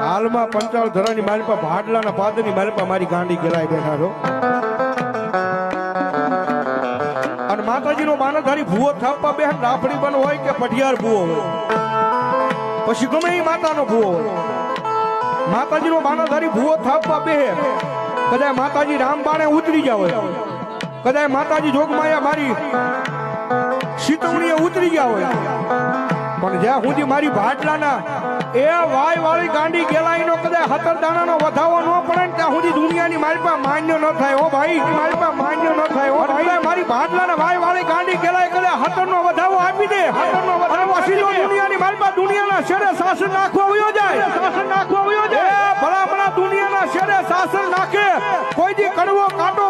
હાલમાં પંચાળ ધરાની મારી ભાડલાના પાદરની મારી મારી ગાંડી ગેલાઈ બેઠા છો. અને માતાજીનો માનધારી ભૂવો થાપવા બેન રાફડી બન હોય કે પઠિયાર ભૂવો હોય? પછી ગમે એ માતાનો ભૂવો હોય. માતાજીનો બાણાધારી ભૂવો થાપવા બેહે. કદાચ માતાજી રામબાણે ઉતરી જાવ કદાચ માતાજી જોગમાયા મારી ઉતરી ગયા હોય. પણ જ્યાં સુધી મારી ભાટલાના એ વાય વાળી ગાંડી ગેલાઈનો કદાચ હતર દાણાનો વધાવો ન પડે ને ત્યાં સુધી દુનિયાની મારી પાસે માન્ય ન થાય. ઓ ભાઈ મારી પાસે માન્ય ન થાય. ઓ ભાઈ મારી ભાટલાના વાય વાળી ગાંડી ગેલાઈ કદાચ હતરનો વધાવો આપી દે. હતરનો વધાવો પછી દુનિયા દુનિયાની મારી પાસે દુનિયાના શેરે શાસન નાખવા આવ્યો જાય. શાસન નાખવા આવ્યો જાય. ભલા ભલા દુનિયા દુનિયાના શેરે શાસન નાખે. કોઈ દી કડવો કાંટો